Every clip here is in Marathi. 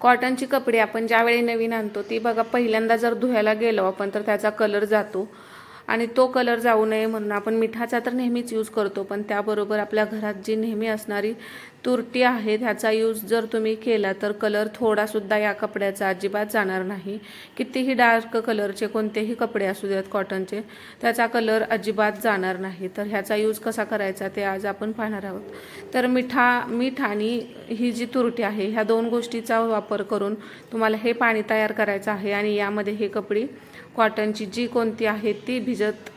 कॉटनची कपडे आपण ज्यावेळी नवीन आणतो ती बघा पहिल्यांदा जर धुवायला गेलो आपण तर त्याचा कलर जातो. आणि तो कलर जाऊ नये म्हणून आपण मिठाचा तर नेहमीच यूज करतो पण त्याबरोबर आपल्या घरात जी नेहमी असणारी तुरटी आहे ह्याचा यूज जर तुम्ही केला तर कलर थोडासुद्धा या कपड्याचा अजिबात जाणार नाही. कितीही डार्क कलरचे कोणतेही कपडे असू देत कॉटनचे त्याचा कलर अजिबात जाणार नाही. तर ह्याचा यूज कसा करायचा ते आज आपण पाहणार आहोत. तर मिठा मीठ आणि ही जी तुरटी आहे ह्या दोन गोष्टीचा वापर करून तुम्हाला हे पाणी तयार करायचं आहे आणि यामध्ये हे कपडे कॉटनची जी कोणती आहे ती भिजत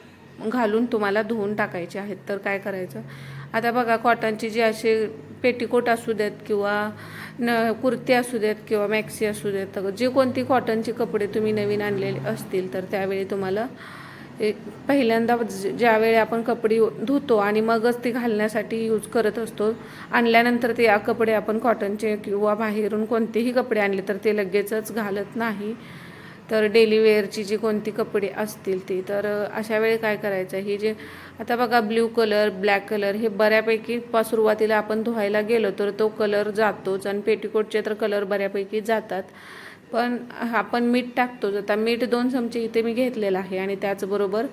घालून तुम्हाला धुवून टाकायचे आहेत. तर काय करायचं? आता बघा कॉटनची जी असे पेटीकोट असू देत किंवा न कुर्ती असू देत किंवा मॅक्सी असू देत. जे कोणती कॉटनचे कपडे तुम्ही नवीन आणलेले असतील तर त्यावेळी तुम्हाला एक पहिल्यांदा ज- ज्यावेळी आपण कपडे धुतो आणि मगच ती घालण्यासाठी यूज करत असतो आणल्यानंतर ते कपडे आपण कॉटनचे किंवा बाहेरून कोणतेही कपडे आणले तर ते लगेचच घालत नाही. तर डेली वेअरची जी कोणती कपडे असतील ती. तर अशा वेळी काय करायचं? हे जे आता बघा ब्ल्यू कलर ब्लॅक कलर हे बऱ्यापैकी पा सुरुवातीला आपण धुवायला गेलो तर तो कलर जातोच आणि पेटीकोटचे तर कलर बऱ्यापैकी जातात. पण आपण मीठ टाकतोच. आता मीठ दोन चमचे इथे मी घेतलेलं आहे आणि त्याचबरोबर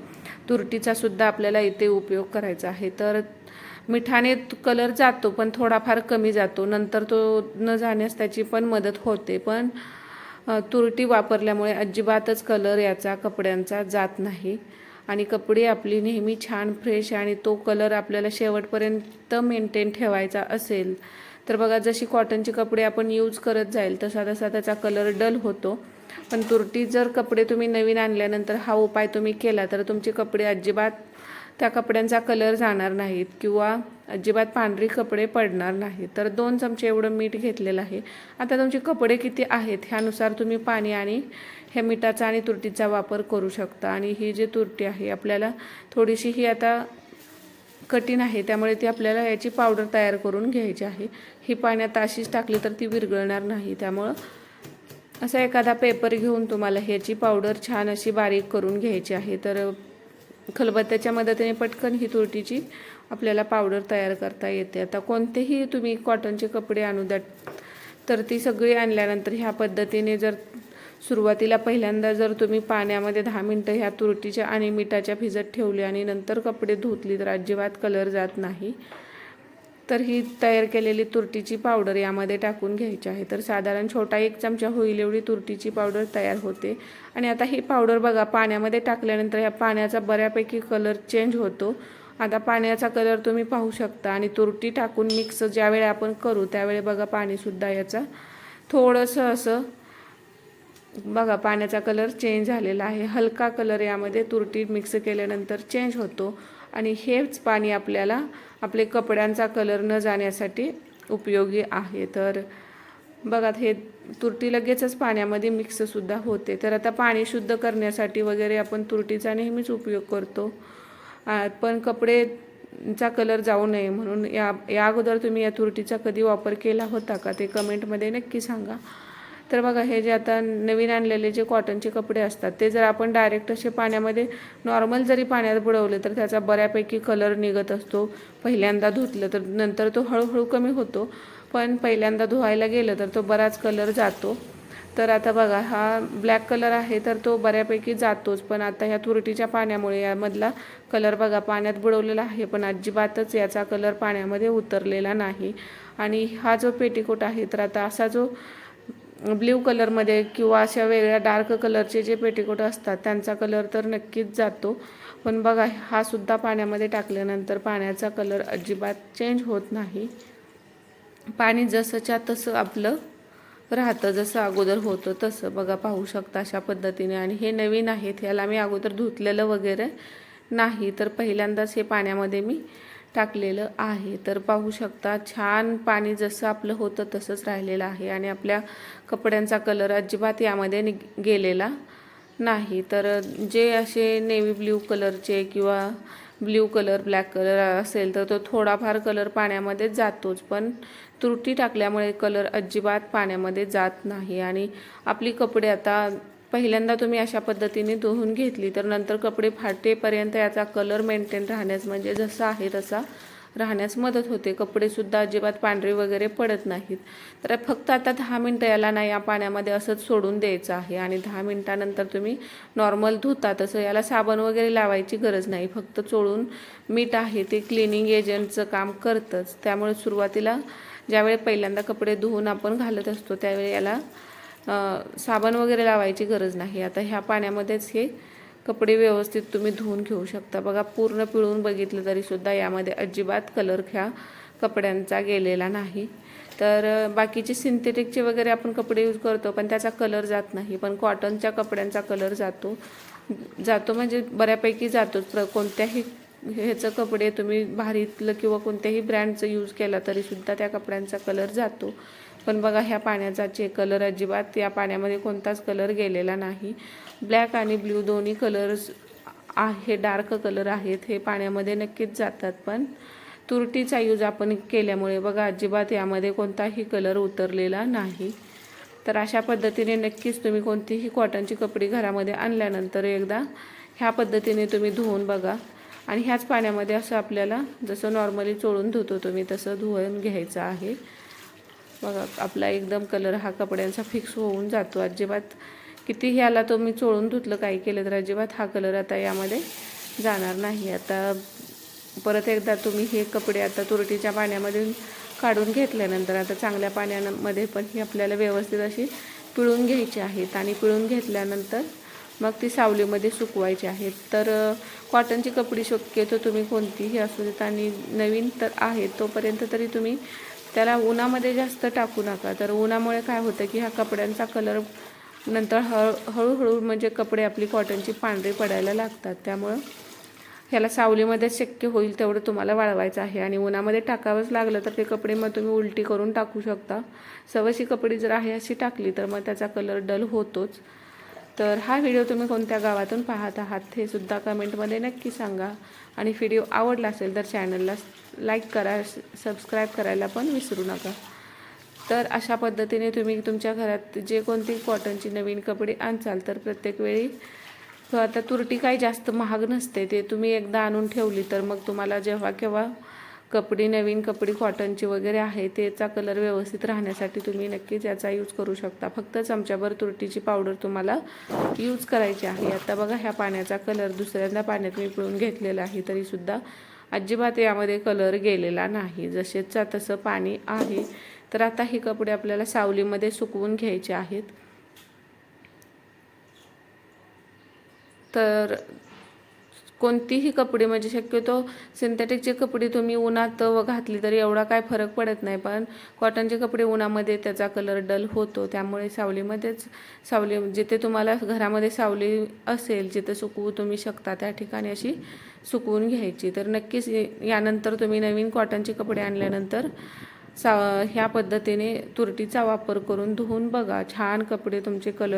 तुरटीचा सुद्धा आपल्याला इथे उपयोग करायचा आहे. तर मिठाने कलर जातो पण थोडाफार कमी जातो. नंतर तो न जाण्यास त्याची पण मदत होते. पण तुरटी वापरल्यामुळे अजिबातच कलर याचा कपड्यांचा जात नाही. आणि कपडे आपली नेहमी छान फ्रेश आणि तो कलर आपल्याला शेवटपर्यंत मेंटेन ठेवायचा असेल तर बघा जशी कॉटनचे कपडे आपण यूज करत जाईल तसा तसा त्याचा कलर डल होतो. पण तुरटी जर कपडे तुम्ही नवीन आणल्यानंतर हा उपाय तुम्ही केला तर तुमचे कपडे अजिबात त्या कपड्यांचा कलर जाणार नाहीत किंवा अजिबात पांढरी कपडे पडणार नाहीत. तर दोन चमचे एवढं मीठ घेतलेलं आहे. आता तुमचे कपडे किती आहेत ह्यानुसार तुम्ही पाणी आणि ह्या मिठाचा आणि तुरटीचा वापर करू शकता. आणि ही जी तुरटी आहे आपल्याला थोडीशी ही आता कठीण आहे त्यामुळे ती आपल्याला याची पावडर तयार करून घ्यायची आहे. ही पाण्यात अशीच टाकली तर ती विरघळणार नाही. त्यामुळं असा एखादा पेपर घेऊन तुम्हाला ह्याची पावडर छान अशी बारीक करून घ्यायची आहे. तर खलबत्त्याच्या मदतीने पटकन ही तुरटीची आपल्याला पावडर तयार करता येते. आता कोणतेही तुम्ही कॉटनचे कपडे आणू द्या तर ती सगळी आणल्यानंतर ह्या पद्धतीने जर सुरुवातीला पहिल्यांदा जर तुम्ही पाण्यामध्ये दहा मिनटं ह्या तुरटीच्या आणि मिठाच्या भिजत ठेवली आणि नंतर कपडे धुतली तर अजिबात कलर जात नाही. तर ही तयार केलेली तुरटीची पावडर यामध्ये टाकून घ्यायची आहे. तर साधारण छोटा एक चमचा होईल एवढी तुरटीची पावडर तयार होते. आणि आता ही पावडर बघा पाण्यामध्ये टाकल्यानंतर ह्या पाण्याचा बऱ्यापैकी कलर चेंज होतो. आता पाण्याचा कलर तुम्ही पाहू शकता आणि तुरटी टाकून मिक्स ज्यावेळी आपण करू त्यावेळी बघा पाणीसुद्धा याचा थोडंसं असं बघा पाण्याचा कलर चेंज झालेला आहे. हलका कलर यामध्ये तुरटी मिक्स केल्यानंतर चेंज होतो. आणि हेच पाणी आपल्याला आपले कपड्यांचा कलर न जाण्यासाठी उपयोगी आहे. तर बघा हे तुरटी लगेचच पाण्यामध्ये मिक्ससुद्धा होते. तर आता पाणी शुद्ध करण्यासाठी वगैरे आपण तुरटीचा नेहमीच उपयोग करतो. पण कपडेचा कलर जाऊ नये म्हणून या या अगोदर तुम्ही या तुरटीचा कधी वापर केला होता का ते कमेंटमध्ये नक्की सांगा. तर बघा हे जे आता नवीन आणलेले जे कॉटनचे कपडे असतात ते जर आपण डायरेक्ट असे पाण्यामध्ये नॉर्मल जरी पाण्यात बुडवले तर त्याचा बऱ्यापैकी कलर निघत असतो. पहिल्यांदा धुतलं तर नंतर तो हळूहळू कमी होतो. पण पहिल्यांदा धुवायला गेलं तर तो बराच कलर जातो. तर आता बघा हा ब्लॅक कलर आहे तर तो बऱ्यापैकी जातोच. पण आता ह्या तुरटीच्या पाण्यामुळे यामधला कलर बघा पाण्यात बुडवलेला आहे. पण अजिबातच याचा कलर पाण्यामध्ये उतरलेला नाही. आणि हा जो पेटीकोट आहे तर आता असा जो ब्ल्यू कलरमध्ये किंवा अशा वेगळ्या डार्क कलरचे जे पेटीकोट असतात त्यांचा कलर तर नक्कीच जातो. पण बघा हा सुद्धा पाण्यामध्ये टाकल्यानंतर पाण्याचा कलर अजिबात चेंज होत नाही. पाणी जसंच्या तसं आपलं राहतं जसं अगोदर होतं तसं. बघा पाहू शकता अशा पद्धतीने. आणि हे नवीन आहेत ह्याला मी अगोदर धुतलेलं वगैरे नाही. तर पहिल्यांदाच हे पाण्यामध्ये मी टाकलेलं आहे. तर पाहू शकता छान पाणी जसं आपलं होतं तसंच राहिलेलं आहे आणि आपल्या कपड्यांचा कलर अजिबात यामध्ये नि गेलेला नाही. तर जे असे नेव्ही ब्ल्यू कलरचे किंवा ब्ल्यू कलर ब्लॅक कलर असेल तर तो थोडाफार कलर पाण्यामध्ये जातोच. पण तुरटी टाकल्यामुळे कलर अजिबात पाण्यामध्ये जात नाही आणि आपली कपडे आता पहिल्यांदा तुम्ही अशा पद्धतीने धुवून घेतली तर नंतर कपडे फाटेपर्यंत याचा कलर मेंटेन राहण्यास म्हणजे जसा आहे तसा राहण्यास मदत होते. कपडेसुद्धा अजिबात पांढरे वगैरे पडत नाहीत. तर फक्त आता दहा मिनटं याला ना या पाण्यामध्ये असंच सोडून द्यायचं आहे आणि दहा मिनटानंतर तुम्ही नॉर्मल धुता. तसं याला साबण वगैरे लावायची गरज नाही. फक्त चोळून मीठ आहे ते क्लिनिंग एजंटचं काम करतंच. त्यामुळे सुरुवातीला ज्यावेळी पहिल्यांदा कपडे धुवून आपण घालत असतो त्यावेळी याला साबण वगैरे लावायची गरज नाही. आता ह्या पाण्यामध्येच हे कपडे व्यवस्थित तुम्ही धुवून घेऊ शकता. बघा पूर्ण पिळून बघितलं तरीसुद्धा यामध्ये अजिबात कलर ह्या कपड्यांचा गेलेला नाही. तर बाकीचे सिंथेटिकचे वगैरे आपण कपडे यूज करतो पण त्याचा कलर जात नाही. पण कॉटनच्या कपड्यांचा कलर जातो. जातो म्हणजे बऱ्यापैकी जातो प्र कोणत्याही ह्याचं कपडे तुम्ही भारीतलं किंवा कोणत्याही ब्रँडचं यूज केला तरीसुद्धा त्या कपड्यांचा कलर जातो. पण बघा ह्या पाण्याचा जे कलर अजिबात या पाण्यामध्ये कोणताच कलर गेलेला नाही. ब्लॅक आणि ब्ल्यू दोन्ही कलर्स आहे डार्क कलर आहेत हे पाण्यामध्ये नक्कीच जातात. पण तुरटीचा यूज आपण केल्यामुळे बघा अजिबात यामध्ये कोणताही कलर उतरलेला नाही. तर अशा पद्धतीने नक्कीच तुम्ही कोणतीही कॉटनची कपडे घरामध्ये आणल्यानंतर एकदा ह्या पद्धतीने तुम्ही धुवून बघा. आणि ह्याच पाण्यामध्ये असं आपल्याला जसं नॉर्मली चोळून धुतो तुम्ही तसं धुवून घ्यायचं आहे. बघा आपला एकदम कलर हा कपड्यांचा फिक्स होऊन जातो. अजिबात किती ह्याला तुम्ही चोळून धुतलं काही केलं तर अजिबात हा कलर आता यामध्ये जाणार नाही. आता परत एकदा तुम्ही हे कपडे आता तुरटीच्या पाण्यामधून काढून घेतल्यानंतर आता चांगल्या पाण्यामध्ये पण ही आपल्याला व्यवस्थित अशी पिळून घ्यायची आहेत. आणि पिळून घेतल्यानंतर मग ती सावलीमध्ये सुकवायची आहेत तर कॉटनची कपडी शक्यतो तुम्ही कोणतीही असू देत आणि नवीन तर आहे तोपर्यंत तरी तुम्ही त्याला उन्हामध्ये जास्त टाकू नका. तर उन्हामुळे काय होतं की ह्या कपड्यांचा कलर नंतर हळ हळूहळू म्हणजे कपडे आपली कॉटनची पांढरी पडायला लागतात. त्यामुळं ह्याला सावलीमध्ये शक्य होईल तेवढं तुम्हाला वाळवायचं आहे. आणि उन्हामध्ये टाकावंच लागलं तर ते कपडे मग तुम्ही उलटी करून टाकू शकता. सवशी कपडे जर आहे अशी टाकली तर मग त्याचा कलर डल होतोच. तर हा व्हिडिओ तुम्ही कोणत्या गावातून पाहत आहात हे सुद्धा कमेंटमध्ये नक्की सांगा. आणि व्हिडिओ आवडला असेल तर चॅनलला लाईक करा सबस्क्राईब करायला पण विसरू नका. तर अशा पद्धतीने तुम्ही तुमच्या घरात जे कोणती कॉटनची नवीन कपडे आणचाल तर प्रत्येक वेळी आता तुरटी काही जास्त महाग नसते ते तुम्ही एकदा आणून ठेवली तर मग तुम्हाला जेव्हा केव्हा कपडे नवीन कपडे कॉटनचे वगैरे आहे त्याचा कलर व्यवस्थित राहण्यासाठी तुम्ही नक्कीच याचा यूज करू शकता. फक्त चमच्याभर तुरटीची पावडर तुम्हाला यूज करायची आहे. आता बघा ह्या पाण्याचा कलर दुसऱ्यांदा पाण्यात मी पिळून घेतलेला आहे तरीसुद्धा अजिबात यामध्ये कलर गेलेला नाही. जसेचा तसं पाणी आहे. तर आता हे कपडे आपल्याला सावलीमध्ये सुकवून घ्यायचे आहेत. तर कोणतीही कपडे म्हणजे शक्यतो सिंथेटिकचे कपडे तुम्ही उन्हात व घातली तरी एवढा काय फरक पडत नाही. पण कॉटनचे कपडे उन्हामध्ये त्याचा कलर डल होतो. त्यामुळे सावलीमध्येच सावली जिथे तुम्हाला घरामध्ये सावली असेल जिथे सुकवू तुम्ही शकता त्या ठिकाणी अशी सुकवून घ्यायची. तर नक्कीच यानंतर तुम्ही नवीन कॉटनचे कपडे आणल्यानंतर सा ह्या पद्धतीने तुरटीचा वापर करून धुवून बघा. छान कपडे तुमचे कलर